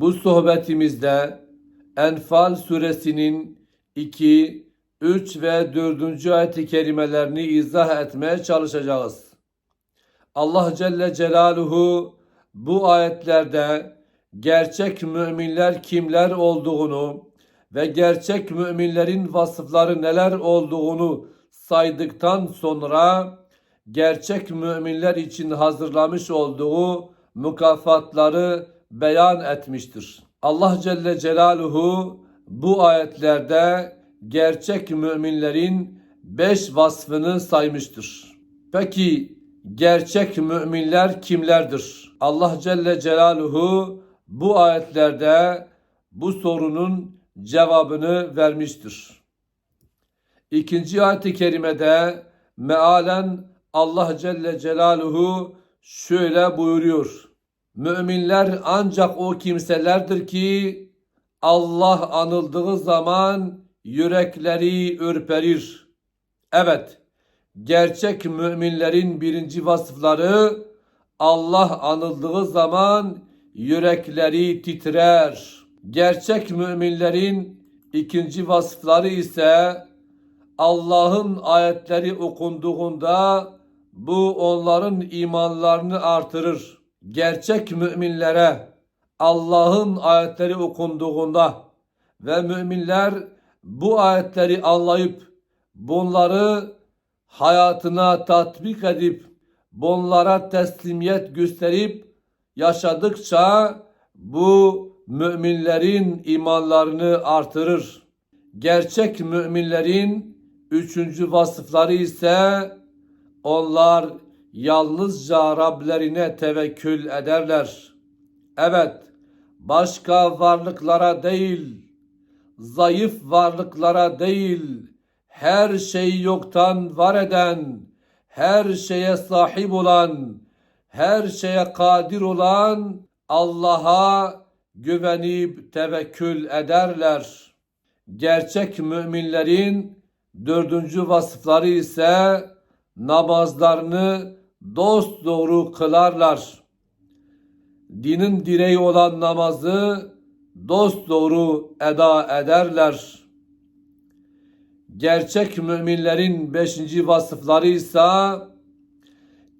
Bu sohbetimizde Enfal suresinin 2, 3 ve 4. ayet-i kerimelerini izah etmeye çalışacağız. Allah Celle Celaluhu bu ayetlerde gerçek müminler kimler olduğunu ve gerçek müminlerin vasıfları neler olduğunu saydıktan sonra gerçek müminler için hazırlamış olduğu mükafatları beyan etmiştir. Allah Celle Celaluhu bu ayetlerde gerçek müminlerin beş vasfını saymıştır. Peki gerçek müminler kimlerdir? Allah Celle Celaluhu bu ayetlerde bu sorunun cevabını vermiştir. İkinci ayet-i kerimede mealen Allah Celle Celaluhu şöyle buyuruyor. Müminler ancak o kimselerdir ki Allah anıldığı zaman yürekleri ürperir. Evet, gerçek müminlerin birinci vasıfları Allah anıldığı zaman yürekleri titrer. Gerçek müminlerin ikinci vasıfları ise Allah'ın ayetleri okunduğunda bu onların imanlarını artırır. Gerçek müminlere Allah'ın ayetleri okunduğunda ve müminler bu ayetleri anlayıp bunları hayatına tatbik edip bunlara teslimiyet gösterip yaşadıkça bu müminlerin imanlarını artırır. Gerçek müminlerin üçüncü vasıfları ise onlar yalnızca Rablerine tevekkül ederler. Evet, başka varlıklara değil, zayıf varlıklara değil, her şeyi yoktan var eden, her şeye sahip olan, her şeye kadir olan Allah'a güvenip tevekkül ederler. Gerçek müminlerin dördüncü vasıfları ise namazlarını dost doğru kılarlar. Dinin direği olan namazı dost doğru eda ederler. Gerçek müminlerin beşinci vasıfları ise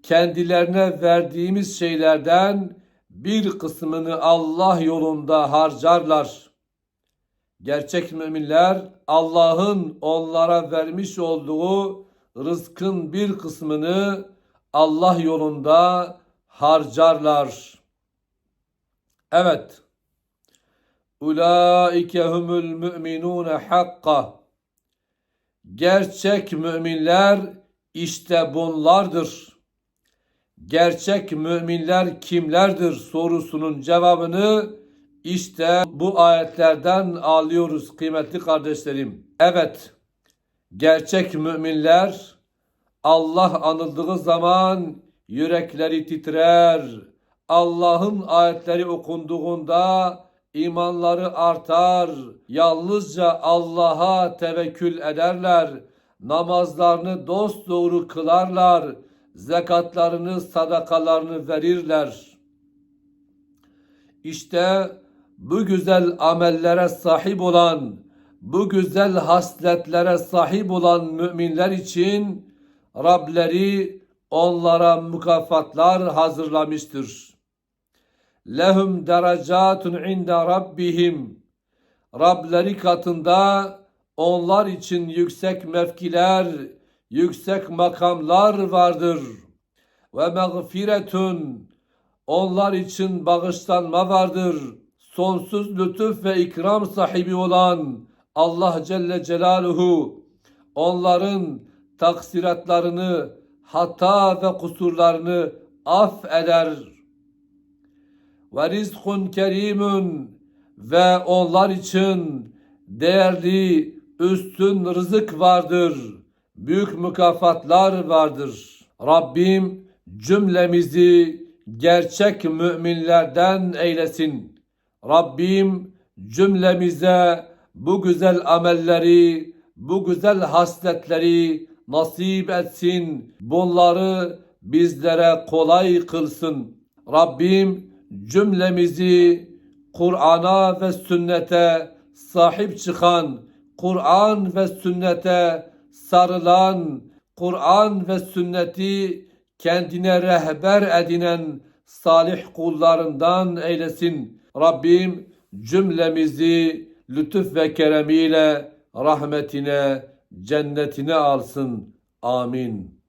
kendilerine verdiğimiz şeylerden bir kısmını Allah yolunda harcarlar. Gerçek müminler Allah'ın onlara vermiş olduğu rızkın bir kısmını Allah yolunda harcarlar. Evet. Ulaike humul müminune hakka. Gerçek müminler işte bunlardır. Gerçek müminler kimlerdir sorusunun cevabını işte bu ayetlerden alıyoruz kıymetli kardeşlerim. Evet, gerçek müminler Allah anıldığı zaman yürekleri titrer. Allah'ın ayetleri okunduğunda imanları artar. Yalnızca Allah'a tevekkül ederler. Namazlarını dost doğru kılarlar. Zekatlarını, sadakalarını verirler. İşte bu güzel amellere sahip olan, bu güzel hasletlere sahip olan müminler için Rableri onlara mükafatlar hazırlamıştır. Lehum derecatun inde rabbihim. Rableri katında onlar için yüksek mevkiler, yüksek makamlar vardır. Ve mağfiretun onlar için bağışlanma vardır. Sonsuz lütuf ve ikram sahibi olan Allah Celle Celaluhu onların taksiratlarını, hata ve kusurlarını affeder. Ve rizkun kerimun ve onlar için değerli, üstün rızık vardır. Büyük mükafatlar vardır. Rabbim cümlemizi gerçek müminlerden eylesin. Rabbim cümlemize bu güzel amelleri, bu güzel hasletleri nasip etsin. Bunları bizlere kolay kılsın. Rabbim cümlemizi Kur'an'a ve sünnete sahip çıkan, Kur'an ve sünnete sarılan, Kur'an ve sünneti kendine rehber edinen salih kullarından eylesin. Rabbim cümlemizi lütuf ve keremiyle rahmetine, cennetine alsın. Amin.